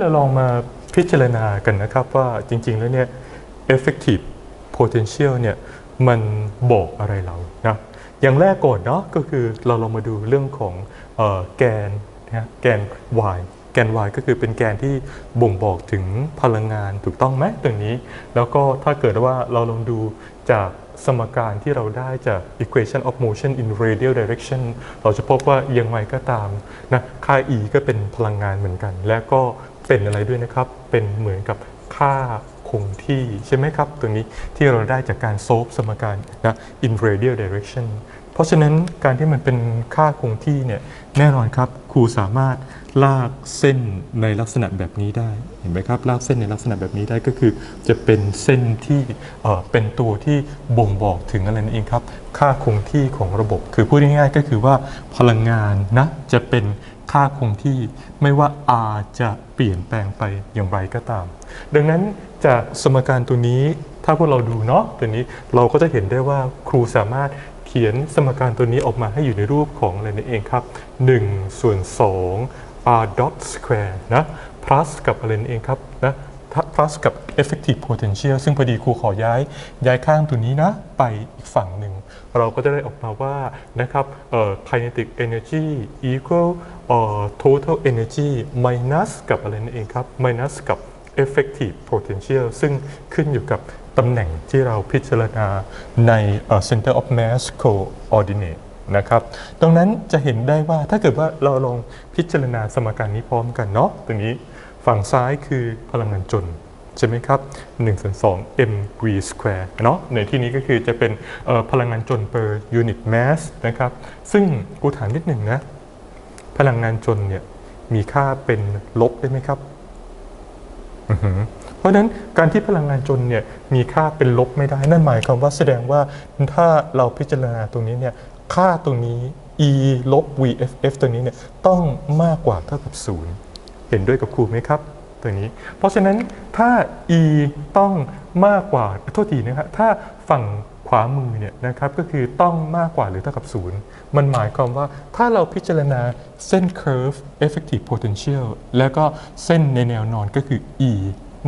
เราลองมาพิจารณากันนะครับว่าจริง ๆ แล้วเนี่ย effective potential เนี่ยมันบอกอะไรเรานะอย่างแรกก่อนเนาะก็คือเราลองมาดูเรื่องของออแกนนะแกน y แกน y ก็คือเป็นแกนที่บ่งบอกถึงพลังงานถูกต้องไหมตรงนี้ แล้วก็ถ้าเกิดว่าเราลองดูจากสมการที่เราได้จาก equation of motion in radial direction เราจะพบว่ายังไงก็ตามนะค่า e ก็เป็นพลังงานเหมือนกัน และก็ เป็นอะไรด้วยนะครับ เป็นเหมือนกับค่าคงที่ใช่ไหมครับ ตรงนี้ที่เราได้จากการโซฟสมการนะ in radial direction เพราะฉะนั้นการที่มันเป็นค่าคงที่เนี่ยแน่นอนครับครูสามารถลากเส้นในลักษณะแบบนี้ได้เห็นไหมครับลากเส้นในลักษณะแบบนี้ได้ก็คือ จะเป็นเส้นที่เอ่อเป็นตัวที่บ่งบอกถึงอะไรนั่นเองครับ ค่าคงที่ของระบบ คือพูดง่ายๆก็คือว่าพลังงานนะจะเป็น ค่าคงที่ไม่ว่า r จะเปลี่ยนแปลงไปอย่างไรก็ตาม ดังนั้นจากสมการตัวนี้ถ้าพวกเราดูเนาะตัวนี้เราก็จะเห็นได้ว่าครูสามารถเขียนสมการตัวนี้ออกมาให้อยู่ในรูปของอะไรนั่นเองครับ1ส่วน2 r dot square นะ plus กับอะไรนั่นเองครับนะ plus กับ effective potential ซึ่งพอดีครูขอย้ายย้ายข้างตัวนี้นะ ไปอีกฝั่งหนึ่ง เราก็จะได้ออกมาว่านะครับ kinetic energy equal total energy minus กับอะไรนั่นเองครับ minus กับ effective potential ซึ่งขึ้นอยู่กับตำแหน่งที่เราพิจารณาในเอ่อ center of mass coordinate นะครับตรงนั้นจะเห็นได้ว่าถ้าเกิดว่าเราลองพิจารณาสมการนี้พร้อมกันเนาะตรงนี้ฝั่งซ้ายคือพลังงานจน ใช่ไหมครับ1ส่วน2 mv square เนาะในที่นี้ก็คือจะเป็นพลังงานจน per unit mass นะครับซึ่งกูถามนิดหนึ่งนะ พลังงานจนเนี่ยมีค่าเป็นลบได้ไหมครับ เพราะฉะนั้นการที่พลังงานจนเนี่ยมีค่าเป็นลบไม่ได้ นั่นหมายความว่าแสดงว่าถ้าเราพิจารณาตรงนี้เนี่ยค่าตรงนี้ e ลบ vff ตัวนี้เนี่ยต้องมากกว่าเท่ากับ 0 เห็นด้วยกับครูไหมครับ ตัวนี้ เพราะฉะนั้นถ้า e ต้องมากกว่าโทษทีนะครับถ้าฝั่งขวามือเนี่ยนะครับก็คือต้องมากกว่าหรือเท่ากับ 0 มันหมายความว่าถ้าเราพิจารณาเส้น curve effective potential แล้วก็เส้นในแนวนอนก็คือ e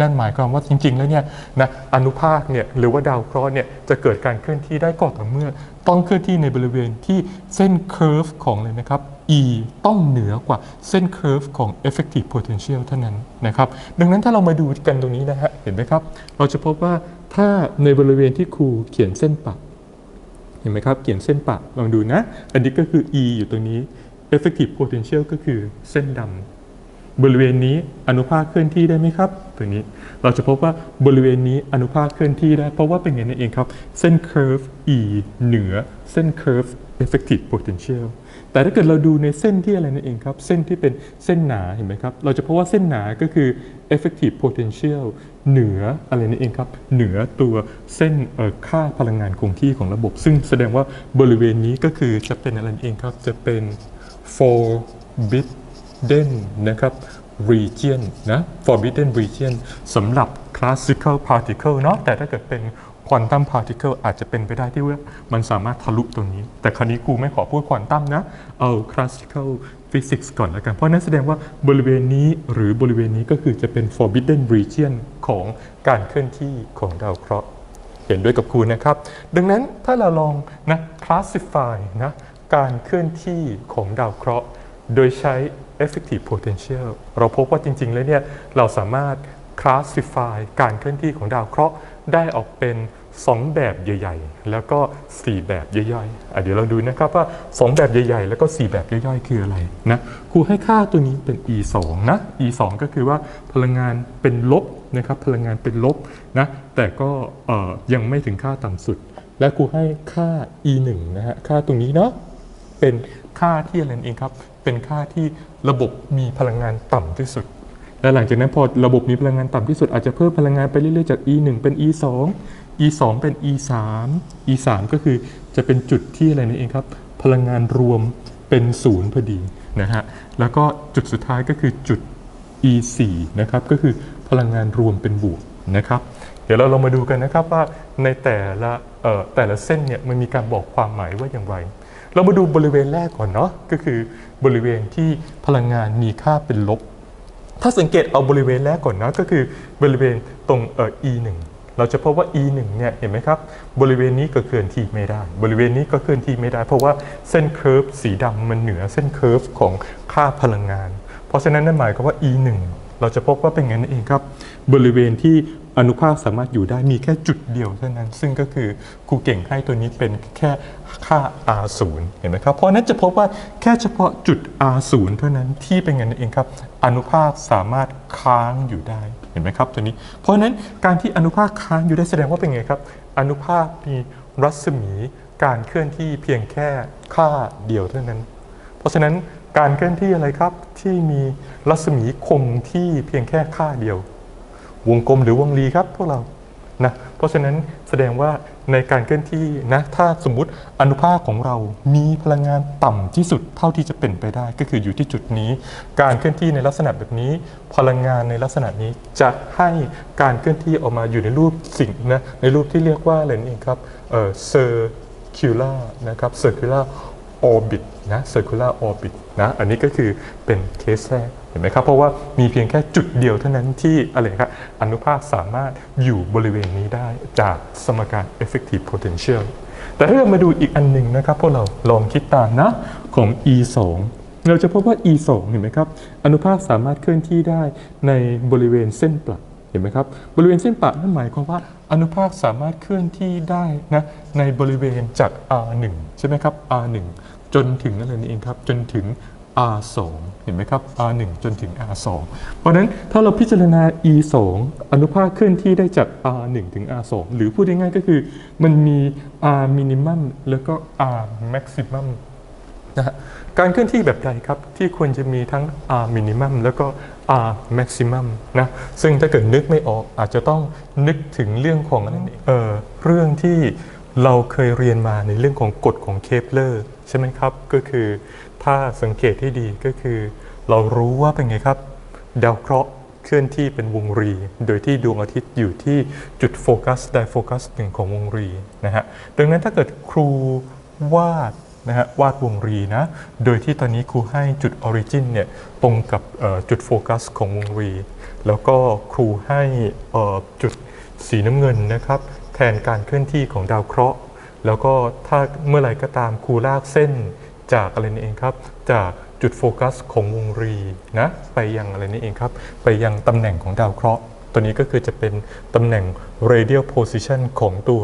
นั่นหมายความว่าจริง ๆ แล้วเนี่ยนะอนุภาคเนี่ยหรือว่าดาวเคราะห์เนี่ยจะเกิดการเคลื่อนที่ได้ก็ต่อเมื่อ ต้องเคลื่อนที่ในบริเวณที่เส้น curve ของเลยนะครับ e ต้องเหนือกว่าเส้น curve ของ effective potential เท่านั้นนะครับ ดังนั้นถ้าเรามาดูกันตรงนี้นะฮะ เห็นไหมครับ เราจะพบว่าถ้าในบริเวณที่ครูเขียนเส้นปักเห็นไหมครับ เขียนเส้นปักลองดูนะ อันนี้ก็คือ e อยู่ตรงนี้ effective potential ก็คือเส้นดำบริเวณนี้อนุภาคเคลื่อนที่ได้ไหมครับตัวนี้เราจะพบว่าบริเวณนี้อนุภาคเคลื่อนที่ได้ เพราะว่าเป็นอย่างนั้นเองครับ เส้น curve e เหนือเส้น curve effective potential แต่ถ้าเกิดเราดูในเส้นที่อะไรนั่นเองครับ เส้นที่เป็นเส้นหนาเห็นไหมครับ เราจะพบว่าเส้นหนาก็คือ effective potential เหนืออะไรนั่นเองครับ เหนือตัวเส้นค่าพลังงานคงที่ของระบบ ซึ่งแสดงว่าบริเวณนี้ก็คือจะเป็นอะไรนั่นเองครับ จะเป็น forbidden นะครับ region นะ forbidden region สำหรับ classical particle เนาะแต่ถ้าเกิดเป็น quantum particle อาจจะเป็นไปได้ที่ว่ามันสามารถทะลุตรงนี้ แต่คราวนี้กูไม่ขอพูดควอนตัมนะ เอา classical physics ก่อนแล้วกัน เพราะนั้นแสดงว่าบริเวณนี้หรือบริเวณนี้ก็คือจะเป็น forbidden region ของการเคลื่อนที่ของดาวเคราะห์เห็นด้วยกับครูนะครับ ดังนั้นถ้าเราลองนะ classify นะการเคลื่อนที่ของดาวเคราะห์ โดยใช้ effective potential เราพบว่าจริง ๆ แล้วเนี่ยเราสามารถ classify การเคลื่อนที่ของดาวเคราะห์ได้ออกเป็น 2 แบบใหญ่ ๆ แล้วก็ 4 แบบย่อยๆอะเดี๋ยวเราดูนะครับว่า 2 แบบใหญ่ๆ แล้วก็ 4 แบบย่อยๆ คืออะไรนะครูให้ค่าตัวนี้เป็น e 2นะ e 2ก็คือว่าพลังงานเป็นลบนะครับพลังงานเป็นลบนะแต่ก็ยังไม่ถึงค่าต่ำสุด และครูให้ค่า e 1นะฮะค่าตรงนี้เนาะเป็นค่าที่อะไรนะเองครับเป็นค่าที่ระบบมีพลังงานต่ำที่สุดและหลังจากนั้นพอระบบมีพลังงานต่ำที่สุดอาจจะเพิ่มพลังงานไปเรื่อยๆจาก e 1เป็น e 2 e 2เป็น e 3 e 3ก็คือจะเป็นจุดที่อะไรนั่นเองครับ พลังงานรวมเป็นศูนย์พอดีนะฮะแล้วก็จุดสุดท้ายก็คือจุด e 4นะครับก็คือพลังงานรวมเป็นบวกนะครับ เดี๋ยวเราลองมาดูกันนะครับว่าในแต่ละแต่ละเส้นเนี่ยมันมีการบอกความหมายว่าอย่างไร เรามาดูบริเวณแรกก่อนเนาะก็คือบริเวณที่พลังงานมีค่าเป็นลบ ถ้าสังเกตเอาบริเวณแรกก่อนนะก็คือบริเวณตรงเอ่อ e 1 เราจะพบว่า e 1 เนี่ยเห็นไหมครับ บริเวณนี้ก็เคลื่อนที่ไม่ได้ บริเวณนี้ก็เคลื่อนที่ไม่ได้ เพราะว่าเส้นเคิร์ฟสีดำมันเหนือเส้นเคิร์ฟของค่าพลังงาน เพราะฉะนั้นนั่นหมายความว่า e 1 เราจะพบว่าเป็นไงนั่นเองครับ บริเวณที่อนุภาคสามารถอยู่ได้มีแค่จุดเดียวเท่านั้น ซึ่งก็คือครูเก่งให้ตัวนี้เป็นแค่ค่า r 0 เห็นไหมครับ เพราะนั้นจะพบว่าแค่เฉพาะจุด r 0 เท่านั้นที่เป็นไงนั่นเองครับ อนุภาคสามารถค้างอยู่ได้ เห็นไหมครับตัวนี้ เพราะฉะนั้นการที่อนุภาคค้างอยู่ได้แสดงว่าเป็นไงครับ อนุภาคมีรัศมีการเคลื่อนที่เพียงแค่ค่าเดียวเท่านั้น เพราะฉะนั้นการเคลื่อนที่อะไรครับที่มีรัศมีคงที่เพียงแค่ค่าเดียว วงกลมหรือวงรีครับพวกเรา นะเพราะฉะนั้นแสดงว่าในการเคลื่อนที่นะถ้าสมมุติอนุภาคของเรามีพลังงานต่ำที่สุดเท่าที่จะเป็นไปได้ ก็คืออยู่ที่จุดนี้ การเคลื่อนที่ในลักษณะแบบนี้ พลังงานในลักษณะนี้จะให้การเคลื่อนที่ออกมาอยู่ในรูปสิ่งนะในรูปที่เรียกว่าอะไรนั่นเองครับเออ circular นะ ครับ circular orbit นะ circular orbit นะ อันนี้ก็คือเป็นเคสแรกเห็นไหมครับ เพราะว่ามีเพียงแค่จุดเดียวเท่านั้นที่อะไรครับอนุภาคสามารถอยู่บริเวณนี้ได้จากสมการ effective potential แต่ถ้าเรามาดูอีกอันหนึ่งนะครับ พวกเราลองคิดตามนะ ของ e 2เราจะพบว่า e 2เห็นไหมครับ อนุภาคสามารถเคลื่อนที่ได้ในบริเวณเส้นประ เห็นไหมครับ บริเวณเส้นประนั่นหมายความว่าอนุภาคสามารถเคลื่อนที่ได้นะในบริเวณจาก R1 ใช่ไหมครับ R1 จนถึงอะไรนี่เองครับ จนถึง R2 เห็นไหมครับ R1 จนถึง R2 เพราะฉะนั้นถ้าเราพิจารณา E2 อนุภาคเคลื่อนที่ได้จาก R1 ถึง R2 หรือพูดง่ายๆก็คือมันมี R minimum แล้วก็ R maximum นะฮะการเคลื่อนที่แบบใดครับ ที่ควรจะมีทั้ง R minimum แล้วก็ R maximum นะซึ่งถ้าเกิดนึกไม่ออกอาจจะต้องนึกถึงเรื่องของอะไรเออเรื่องที่เราเคยเรียนมาในเรื่องของกฎของเคปเลอร์ใช่ไหมครับ ก็คือถ้าสังเกตให้ดีก็คือ เรารู้ว่าเป็นไงครับ ดาวเคราะห์เคลื่อนที่เป็นวงรี โดยที่ดวงอาทิตย์อยู่ที่จุดโฟกัสไดโฟกัสหนึ่งของวงรีนะฮะดังนั้นถ้าเกิดครูวาด นะฮะวาดวงรีนะ โดยที่ตอนนี้ครูให้จุดออริจินเนี่ยตรงกับจุดโฟกัสของวงรี แล้วก็ครูให้จุดสีน้ำเงินนะครับ แทนการเคลื่อนที่ของดาวเคราะห์ แล้วก็ถ้าเมื่อไหร่ก็ตามครูลากเส้นจากอะไรนี่เองครับ จากจุดโฟกัสของวงรีนะไปยังอะไรนี่เองครับ ไปยังตำแหน่งของดาวเคราะห์ ตัวนี้ก็คือจะเป็นตำแหน่ง radial position ของตัว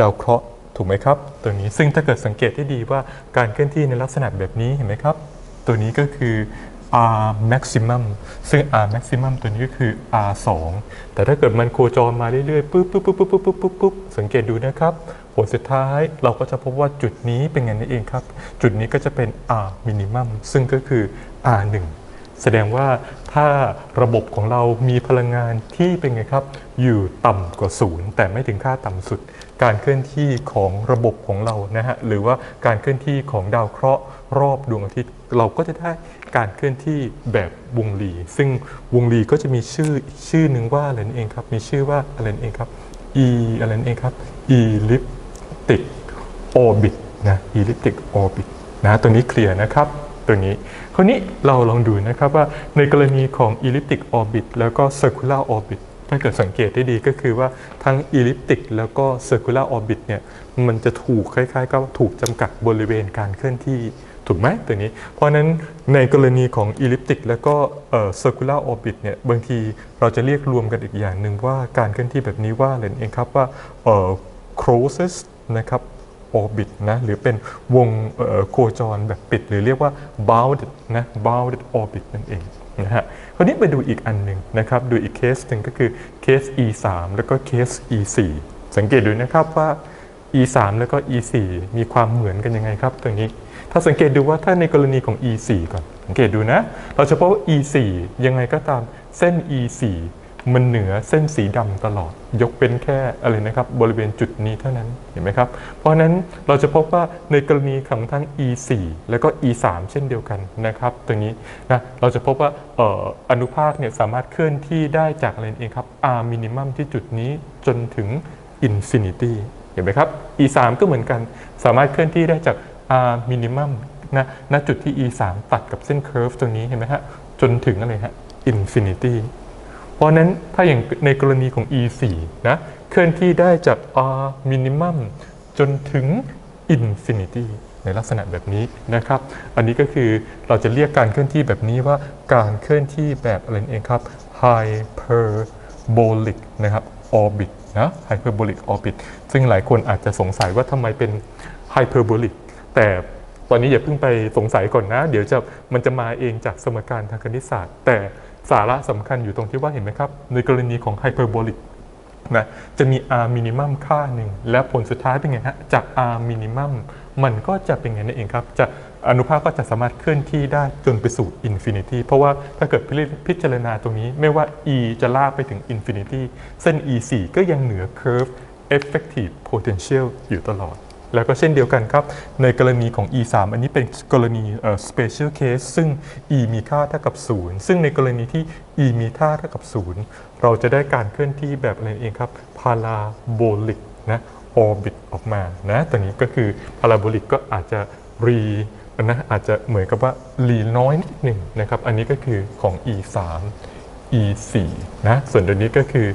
ดาวเคราะห์ ถูกไหมครับ ตัวนี้ซึ่งถ้าเกิดสังเกตให้ดีว่าการเคลื่อนที่ในลักษณะแบบนี้เห็นไหมครับ ตัวนี้ก็คือ r maximum ซึ่ง r maximum ตัวนี้ก็คือ r 2แต่ถ้าเกิดมันโคจรมาเรื่อยๆปุ๊บปุ๊บปุ๊บปุ๊บปุ๊บปุ๊บปุ๊บสังเกตดูนะครับ ผลสุดท้ายเราก็จะพบว่าจุดนี้เป็นไงนั่นเองครับ จุดนี้ก็จะเป็น r minimum ซึ่งก็คือ r 1แสดงว่าถ้าระบบของเรามีพลังงานที่เป็นไงครับ อยู่ต่ำกว่าศูนย์แต่ไม่ถึงค่าต่ำสุด การเคลื่อนที่ของระบบของเรานะฮะหรือว่าการเคลื่อนที่ของดาวเคราะห์รอบดวงอาทิตย์ เราก็จะได้การเคลื่อนที่แบบวงรีซึ่งวงรีก็จะมีชื่อชื่อหนึ่งว่าอะไรนั่นเองครับ มีชื่อว่าอะไรนั่นเองครับ e อะไรนั่นเองครับ elliptic orbit นะ elliptic orbit นะตัวนี้เคลียร์นะครับตัวนี้คราวนี้เราลองดูนะครับว่าในกรณีของ elliptic orbit แล้วก็ circular orbit ถ้าเกิดสังเกตได้ดีก็คือว่าทั้ง elliptic แล้วก็ circular orbit เนี่ยมันจะถูกคล้ายๆ ก็ถูกจำกัดบริเวณการเคลื่อนที่ถูกไหมตัวนี้ เพราะนั้นในกรณีของ elliptic แล้วก็เซอ่อ circular orbit เนี่ยบางทีเราจะเรียกรวมกันอีกอย่างหนึ่งว่าการเคลื่อนที่แบบนี้ว่าอะไรนเองครับว่าเอ่อ closest นะครับ orbit นะหรือเป็นวงโคจรแบบปิด หรือเรียกว่า bounded นะ bounded orbit นั่นเองนะฮะ ราวนี้ไปดูอีกอันหนึ่งนะครับ ดูอีกเคสหนึ่งก็คือเคส e 3 แล้วก็เคส e 4 สังเกตดูนะครับว่า e 3 แล้วก็ e 4 มีความเหมือนกันยังไงครับตรงนี้ ถ้าสังเกตดูว่าถ้าในกรณีของ e 4 ก่อน สังเกตดูนะ เราจะพบว่า e 4 ยังไงก็ตามเส้น e 4 มันเหนือเส้นสีดำตลอด ยกเป็นแค่อะไรนะครับ บริเวณจุดนี้เท่านั้นเห็นไหมครับ เพราะฉะนั้นเราจะพบว่าในกรณีของทั้ง e 4 แล้วก็ e 3 เช่นเดียวกันนะครับตรงนี้นะเราจะพบว่าอออนุภาคเนี่ยสามารถเคลื่อนที่ได้จากอะไรเองครับ r minimum ที่จุดนี้จนถึง infinity เห็นไหมครับ e 3 ก็เหมือนกัน สามารถเคลื่อนที่ได้จาก r minimum นะณจุดที่ e 3 ตัดกับเส้น curve ตรงนี้เห็นไหมฮะจนถึงอะไรฮะ infinity เพราะนั้นถ้าอย่างในกรณีของ e 4 นะเคลื่อนที่ได้จาก r minimum จนถึง infinity ในลักษณะแบบนี้นะครับ อันนี้ก็คือเราจะเรียกการเคลื่อนที่แบบนี้ว่าการเคลื่อนที่แบบอะไรเองครับ hyperbolic นะครับ orbit นะ hyperbolic orbit ซึ่งหลายคนอาจจะสงสัยว่าทำไมเป็น hyperbolic แต่ตอนนี้อย่าเพิ่งไปสงสัยก่อนนะ เดี๋ยวจะมันจะมาเองจากสมการทางคณิตศาสตร์ แต่ สาระสำคัญอยู่ตรงที่ว่าเห็นไหมครับ ในกรณีของ hyperbolic นะจะมี r minimum ค่าหนึ่ง และผลสุดท้ายเป็นไงฮะ จาก r minimum มันก็จะเป็นไงนั่นเองครับ จะอนุภาคก็จะสามารถเคลื่อนที่ได้จนไปสู่ infinity เพราะว่าถ้าเกิดพิจารณาตรงนี้ ไม่ว่า e จะลากไปถึง infinity เส้น e 4ก็ยังเหนือ curve effective potential อยู่ตลอด แล้วก็เช่นเดียวกันครับ ในกรณีของ e 3อันนี้เป็นกรณี special case ซึ่ง e มีค่าเท่ากับ 0 ซึ่งในกรณีที่ e มีค่าเท่ากับ 0 เราจะได้การเคลื่อนที่แบบอะไรเองครับ parabolic นะ orbit ออกมานะตัวนี้ก็คือ parabolic ก็อาจจะ re นะอาจจะเหมือนกับว่า re น้อยนิดหนึ่งนะครับ อันนี้ก็คือของ e 3 e 4นะส่วนตัวนี้ก็คือ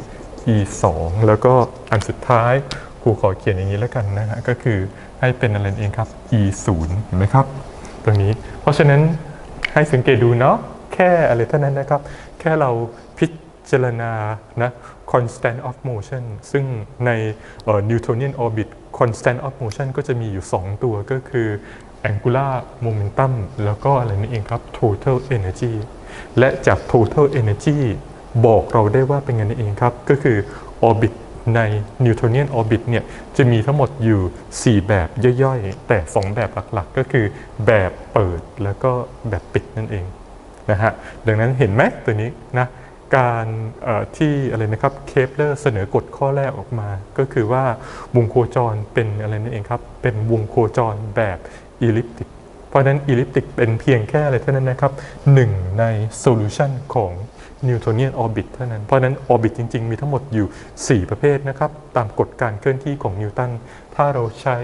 e 2แล้วก็อันสุดท้าย ครูขอเขียนอย่างนี้แล้วกันนะฮะก็คือให้เป็นอะไรเองครับ e 0เห็นไหมครับตรงนี้ เพราะฉะนั้นให้สังเกตดูเนาะแค่อะไรเท่านั้นนะครับ แค่เราพิจารณานะ constant of motion ซึ่งใน Newtonian orbit constant of motion ก็จะมีอยู่ 2 ตัวก็คือ angular momentum แล้วก็อะไรนี่เองครับ total energy และจาก total energy บอกเราได้ว่าเป็นไงนั่นเองครับ ก็คือ orbit ใน Newtonian orbit เนี่ยจะมีทั้งหมดอยู่ 4 แบบย่อยๆ แต่ 2 แบบหลักๆ ก็คือแบบเปิดแล้วก็แบบปิดนั่นเองนะฮะดังนั้นเห็นไหมตัวนี้นะการที่อะไรนะครับเคปเลอร์เสนอกฎข้อแรกออกมา ก็คือว่าวงโคจรเป็นอะไรนั่นเองครับ เป็นวงโคจรแบบอีลิปติก เพราะฉะนั้นอีลิปติกเป็นเพียงแค่อะไรเท่านั้นนะครับหนึ่งในโซลูชันของ Newtonian orbit เท่านั้น เพราะนั้น orbit จริง ๆ มีทั้งหมดอยู่ 4 ประเภทนะครับ ตามกฎการเคลื่อนที่ของนิวตัน ถ้าเราใช้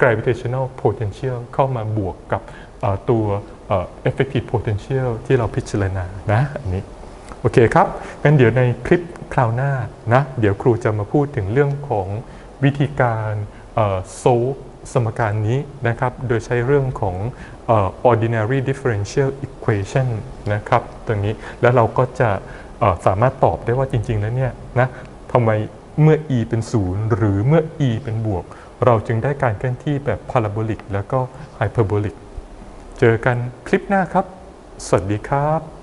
gravitational potential เข้ามาบวกกับตัวเอ่อ effective potential ที่เราพิจารณานะอันนี้โอเคครับงั้นเดี๋ยวในคลิปคราวหน้านะ เดี๋ยวครูจะมาพูดถึงเรื่องของวิธีการโซ สมการนี้นะครับ โดยใช้เรื่องของ ordinary differential equation นะครับตรงนี้แล้วเราก็จะสามารถตอบได้ว่าจริงๆแล้วเนี่ยนะทำไมเมื่อ e เป็น 0 หรือเมื่อ e เป็นบวก เราจึงได้การเคลื่อนที่แบบ parabolic แล้วก็ hyperbolic เจอกันคลิปหน้าครับ สวัสดีครับ